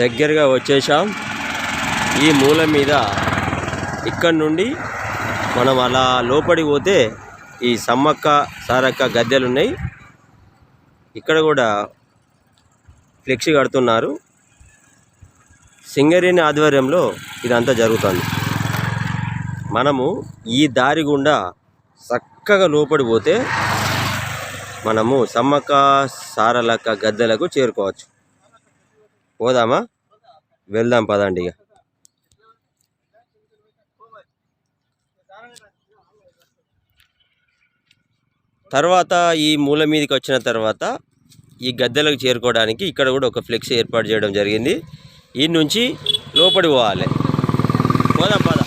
దగ్గరగా వచ్చేసాం ఈ మూల మీద ఇక్కడ నుండి మనం అలా లోపడి పోతే ఈ సమ్మక్క సారక్క గద్దెలు ఉన్నాయి. ఇక్కడ కూడా ఫ్లెక్సీ కడుతున్నారు. సింగరేణి ఆధ్వర్యంలో ఇదంతా జరుగుతుంది. మనము ఈ దారి గుండా చక్కగా లోపడి పోతే మనము సమ్మక్క సారలక్క గద్దెలకు చేరుకోవచ్చు. పోదామా? వెళ్దాం పదండి ఇక. తర్వాత ఈ మూల మీదకి వచ్చిన తర్వాత ఈ గద్దెలకు చేరుకోవడానికి ఇక్కడ కూడా ఒక ఫ్లెక్స్ ఏర్పాటు చేయడం జరిగింది. ఈ నుంచి లోపడి పోవాలి. పోదాం పద.